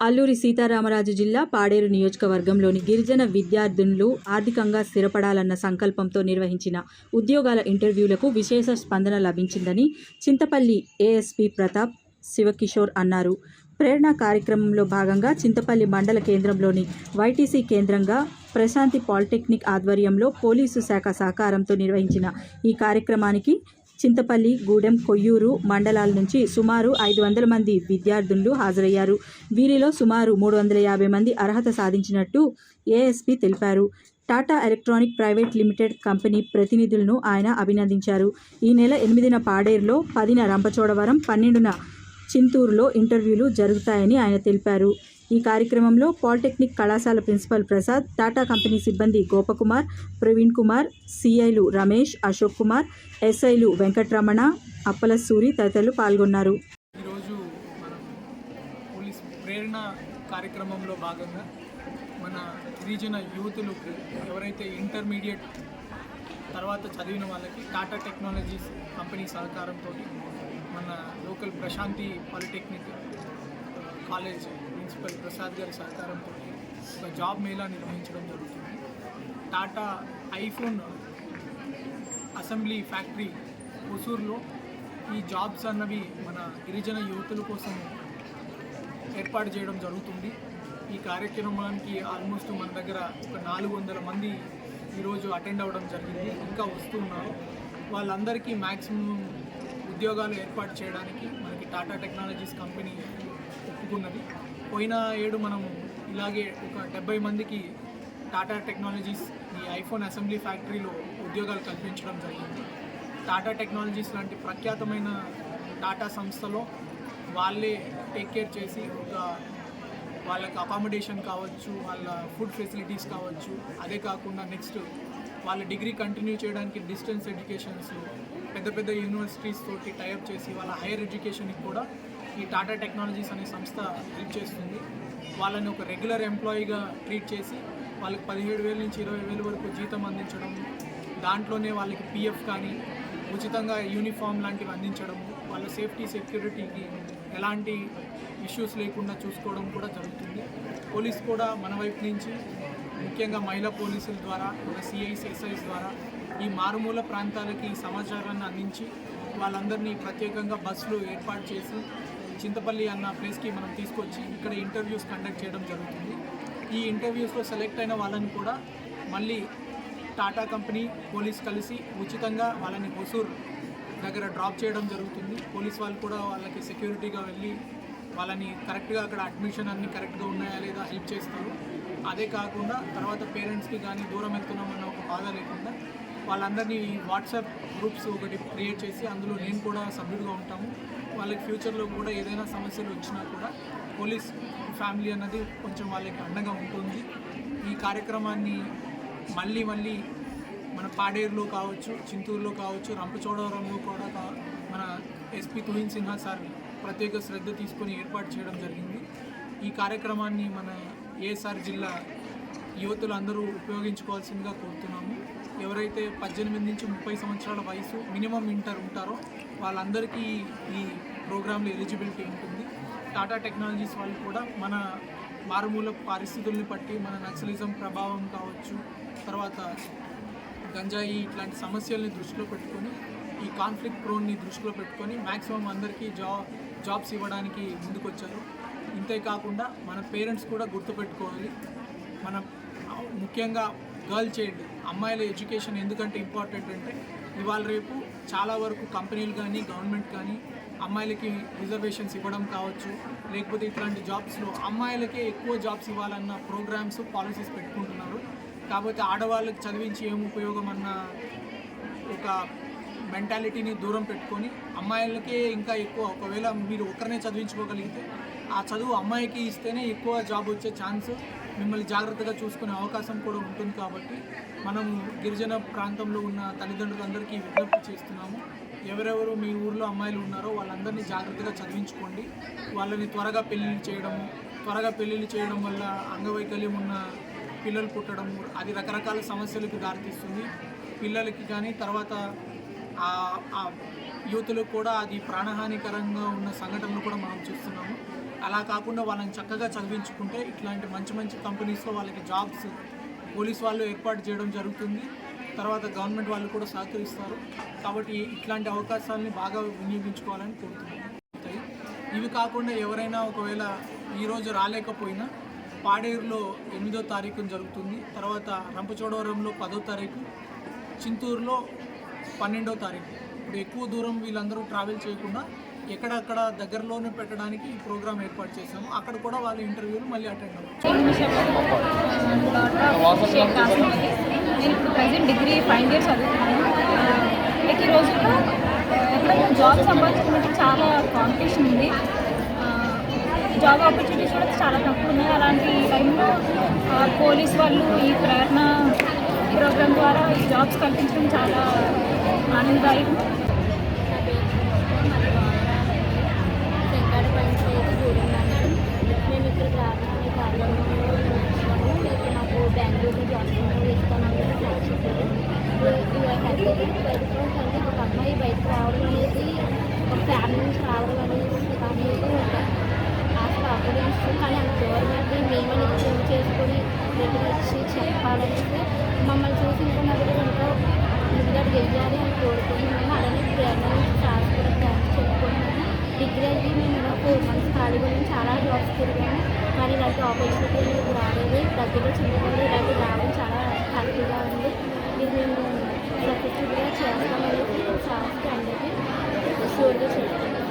అల్లూరి సీతారామరాజు జిల్లా పాడేరు నియోజకవర్గంలోని గిరిజన విద్యార్థినులు ఆర్థికంగా స్థిరపడాలన్న సంకల్పంతో నిర్వహించిన ఉద్యోగాల ఇంటర్వ్యూలకు విశేష స్పందన లభించిందని చింతపల్లి ఏఎస్పీ ప్రతాప్ శివకిషోర్ అన్నారు. ప్రేరణ కార్యక్రమంలో భాగంగా చింతపల్లి మండల కేంద్రంలోని వైటీసీ కేంద్రంగా ప్రశాంతి పాలిటెక్నిక్ ఆధ్వర్యంలో పోలీసు శాఖ సహకారంతో నిర్వహించిన ఈ కార్యక్రమానికి చింతపల్లి గూడెం కొయ్యూరు మండలాల నుంచి సుమారు ఐదు వందల మంది విద్యార్థులు హాజరయ్యారు. వీరిలో సుమారు మూడు వందల యాభై మంది అర్హత సాధించినట్టు ఏఎస్పీ తెలిపారు. Tata electronic private limited company ప్రతినిధులను ఆయన అభినందించారు. ఈ నెల ఎనిమిదిన పాడేరులో పదిన రంపచోడవరం పన్నెండున చింతూరులో ఇంటర్వ్యూలు జరుగుతాయని ఆయన తెలిపారు. ఈ కార్యక్రమంలో పాలిటెక్నిక్ కళాశాల ప్రిన్సిపల్ ప్రసాద్ టాటా కంపెనీ సిబ్బంది గోపకుమార్ ప్రవీణ్ కుమార్ సిఐలు రమేష్ అశోక్ కుమార్ ఎస్ఐలు వెంకట్రమణ అప్పల సూరి తదితరులు పాల్గొన్నారు. ఈరోజు పోలీస్ ప్రేరణ కార్యక్రమంలో భాగంగా మన గిరిజన యూతులకు ఎవరైతే ఇంటర్మీడియట్ తర్వాత చదివిన వాళ్ళకి టాటా టెక్నాలజీస్ కంపెనీ సహకారంతో మన local Prashanti polytechnic college principal Prasad గారి సహకారంతో ఒక జాబ్ మేళా నిర్వహించడం జరుగుతుంది. టాటా ఐఫోన్ అసెంబ్లీ ఫ్యాక్టరీ హుసూర్లో ఈ జాబ్స్ అన్నవి మన గిరిజన యువతుల కోసం ఏర్పాటు చేయడం జరుగుతుంది. ఈ కార్యక్రమానికి ఆల్మోస్ట్ మన దగ్గర ఒక నాలుగు వందల మంది ఈరోజు అటెండ్ అవ్వడం జరిగింది. ఇంకా వస్తూ ఉన్నారు. వాళ్ళందరికీ మ్యాక్సిమం ఉద్యోగాలు ఏర్పాటు చేయడానికి మనకి టాటా టెక్నాలజీస్ కంపెనీ ఒప్పుకున్నది. పోయిన ఏడు మనం ఇలాగే ఒక డెబ్బై మందికి టాటా టెక్నాలజీస్ ఈ ఐఫోన్ అసెంబ్లీ ఫ్యాక్టరీలో ఉద్యోగాలు కల్పించడం జరిగింది. టాటా టెక్నాలజీస్ లాంటి ప్రఖ్యాతమైన టాటా సంస్థలో వాళ్ళే టేక్ కేర్ చేసి ఒక వాళ్ళకి అకామిడేషన్ కావచ్చు వాళ్ళ ఫుడ్ ఫెసిలిటీస్ కావచ్చు. అదే కాకుండా నెక్స్ట్ వాళ్ళ డిగ్రీ కంటిన్యూ చేయడానికి డిస్టెన్స్ ఎడ్యుకేషన్స్ పెద్ద పెద్ద యూనివర్సిటీస్ తోటి టైఅప్ చేసి వాళ్ళ హైయర్ ఎడ్యుకేషన్కి కూడా ఈ టాటా టెక్నాలజీస్ అనే సంస్థ హెల్ప్ చేస్తుంది. వాళ్ళని ఒక రెగ్యులర్ ఎంప్లాయీగా ట్రీట్ చేసి వాళ్ళకి పదిహేడు వేల నుంచి ఇరవై వేల వరకు జీతం అందించడం దాంట్లోనే వాళ్ళకి పిఎఫ్ కానీ ఉచితంగా యూనిఫామ్ లాంటివి అందించడం వాళ్ళ సేఫ్టీ సెక్యూరిటీకి ఎలాంటి ఇష్యూస్ లేకుండా చూసుకోవడం కూడా జరుగుతుంది. పోలీస్ కూడా మన వైపు నుంచి ముఖ్యంగా మహిళా పోలీసుల ద్వారా మన సిఐస్ ఎస్ఐస్ ద్వారా ఈ మారుమూల ప్రాంతాలకి సమాచారాన్ని అందించి వాళ్ళందరినీ ప్రత్యేకంగా బస్సులు ఏర్పాటు చేసి చింతపల్లి అన్న ప్లేస్కి మనం తీసుకొచ్చి ఇక్కడ ఇంటర్వ్యూస్ కండక్ట్ చేయడం జరుగుతుంది. ఈ ఇంటర్వ్యూస్లో సెలెక్ట్ అయిన వాళ్ళని కూడా మళ్ళీ టాటా కంపెనీ పోలీస్ కలిసి ఉచితంగా వాళ్ళని హొసూర్ దగ్గర డ్రాప్ చేయడం జరుగుతుంది. పోలీస్ వాళ్ళు కూడా వాళ్ళకి సెక్యూరిటీగా వెళ్ళి వాళ్ళని కరెక్ట్గా అక్కడ అడ్మిషన్ అన్ని కరెక్ట్గా ఉన్నాయా లేదా హెల్ప్ చేస్తారు. అదే కాకుండా తర్వాత పేరెంట్స్కి కానీ దూరం వెళ్తున్నామన్న ఒక బాధ లేకుండా వాళ్ళందరినీ వాట్సాప్ గ్రూప్స్ ఒకటి క్రియేట్ చేసి అందులో నేను కూడా సభ్యుడిగా ఉంటాము. వాళ్ళకి ఫ్యూచర్లో కూడా ఏదైనా సమస్యలు వచ్చినా కూడా పోలీస్ ఫ్యామిలీ అన్నది కొంచెం వాళ్ళకి అండగా ఉంటుంది. ఈ కార్యక్రమాన్ని మళ్ళీ మళ్ళీ మన పాడేరులో కావచ్చు చింతూరులో కావచ్చు రంపచోడవరంలో కూడా మన ఎస్పీ తుహిన్ సిన్హా సార్ ప్రత్యేక శ్రద్ధ తీసుకొని ఏర్పాటు చేయడం జరిగింది. ఈ కార్యక్రమాన్ని మన ఏఎస్ఆర్ జిల్లా యువతులు అందరూ ఉపయోగించుకోవాల్సిందిగా కోరుతున్నాము. ఎవరైతే పద్దెనిమిది నుంచి ముప్పై సంవత్సరాల వయసు మినిమం ఇంటర్ ఉంటారో వాళ్ళందరికీ ఈ ప్రోగ్రాంలో ఎలిజిబిలిటీ ఉంటుంది. టాటా టెక్నాలజీస్ వాళ్ళు కూడా మన మారుమూల పరిస్థితుల్ని బట్టి మన నక్సలిజం ప్రభావం కావచ్చు తర్వాత గంజాయి ఇట్లాంటి సమస్యల్ని దృష్టిలో పెట్టుకొని ఈ కాన్ఫ్లిక్ట్ ప్రోన్ని దృష్టిలో పెట్టుకొని మ్యాక్సిమం అందరికీ జా జాబ్స్ ఇవ్వడానికి ముందుకొచ్చారు. ఇంతే కాకుండా మన పేరెంట్స్ కూడా గుర్తుపెట్టుకోవాలి. మన ముఖ్యంగా గర్ల్ చైల్డ్ అమ్మాయిల ఎడ్యుకేషన్ ఎందుకంటే ఇంపార్టెంట్ అంటే ఇవాళ రేపు చాలా వరకు కంపెనీలు కానీ గవర్నమెంట్ కానీ అమ్మాయిలకి రిజర్వేషన్స్ ఇవ్వడం కావచ్చు. లేకపోతే ఇట్లాంటి జాబ్స్లో అమ్మాయిలకే ఎక్కువ జాబ్స్ ఇవ్వాలన్న ప్రోగ్రామ్స్ పాలసీస్ పెట్టుకుంటున్నారు. కాకపోతే ఆడవాళ్ళకి చదివించి ఏం ఉపయోగం అన్న ఒక మెంటాలిటీని దూరం పెట్టుకొని అమ్మాయిలకే ఇంకా ఎక్కువ. ఒకవేళ మీరు ఒక్కరినే చదివించుకోగలిగితే ఆ చదువు అమ్మాయికి ఇస్తేనే ఎక్కువ జాబ్ వచ్చే ఛాన్స్ మిమ్మల్ని జాగ్రత్తగా చూసుకునే అవకాశం కూడా ఉంటుంది కాబట్టి మనము గిరిజన ప్రాంతంలో ఉన్న తల్లిదండ్రులందరికీ విజ్ఞప్తి చేస్తున్నాము. ఎవరెవరు మీ ఊర్లో అమ్మాయిలు ఉన్నారో వాళ్ళందరినీ జాగ్రత్తగా చదివించుకోండి. వాళ్ళని త్వరగా పెళ్ళిళ్ళు చేయడము త్వరగా పెళ్ళిళ్ళు చేయడం వల్ల అంగవైకల్యం ఉన్న పిల్లలు పుట్టడం అది రకరకాల సమస్యలకు దారితీస్తుంది. పిల్లలకి కానీ తర్వాత యువతలకు కూడా అది ప్రాణహానికరంగా ఉన్న సంఘటనలు కూడా మనం చూస్తున్నాము. అలా కాకుండా వాళ్ళని చక్కగా చదివించుకుంటే ఇట్లాంటి మంచి మంచి కంపెనీస్లో వాళ్ళకి జాబ్స్ పోలీస్ వాళ్ళు ఏర్పాటు చేయడం జరుగుతుంది. తర్వాత గవర్నమెంట్ వాళ్ళు కూడా సహకరిస్తారు. కాబట్టి ఇట్లాంటి అవకాశాలని బాగా వినియోగించుకోవాలని కోరుతున్నాను. ఇవి కాకుండా ఎవరైనా ఒకవేళ ఈరోజు రాలేకపోయినా పాడేరులో ఎనిమిదో తారీఖున జరుగుతుంది. తర్వాత రంపచోడవరంలో పదో తారీఖు చింతూరులో పన్నెండో తారీఖు. ఇప్పుడు ఎక్కువ దూరం వీళ్ళందరూ ట్రావెల్ చేయకుండా ఎక్కడక్కడ దగ్గరలోనే పెట్టడానికి ఈ ప్రోగ్రామ్ ఏర్పాటు చేశాము అక్కడ కూడా వాళ్ళ ఇంటర్వ్యూలు మళ్ళీ అటెండ్ అవ్వచ్చు నేను ఇప్పుడు ప్రజెంట్ డిగ్రీ ఫైనల్ ఇయర్ చదువుతున్నాను లైక్ ఈ రోజుల్లో ఎక్కడైనా జాబ్ సంపాదించుకుంటే చాలా కాంపిటీషన్ ఉంది జాబ్ ఆపర్చునిటీస్ కూడా చాలా తక్కువ ఉన్నాయి అలాంటి టైంలో పోలీస్ వాళ్ళు ఈ ప్రేరణ ప్రోగ్రామ్ ద్వారా ఈ జాబ్స్ కల్పించడం చాలా ఆనందదాయకం మేము ఇక్కడ ప్రారంభ కార్యక్రమంలో నాకు బెంగళూరు జాబ్స్ ఇస్తానని హెల్త్ అంటే ఒక అమ్మాయి బయటకు రావడం అనేది ఒక ఫ్యామిలీ నుంచి రావడం అనేది అనేది ఆశ కాన్ఫిడెన్స్ కానీ అంత గవర్నమెంట్ మేమని ప్రూవ్ చేసుకొని లెటర్ ఇచ్చి చెప్పాలనేసి మమ్మల్ని చూసి ఇంకా నాకు ఇంకా ముందుగా వెయ్యాలి అని కోరుకుంటున్నాము అలానే ప్రేరణ మేము ఫోర్ మంత్స్ ఖాళీ గురించి చాలా జాబ్స్ తిరిగాము కానీ ఇలాంటి ఆపర్చునిటీ మీకు రాలేదు. దగ్గరలో చిన్నప్పుడు ఇలాంటి రావడం చాలా హ్యాపీగా ఉంది. ఇది మేము సక్సెస్ఫుల్గా చేస్తామనేసి సార్స్కి అందరికీ షూర్గా చెప్తున్నాము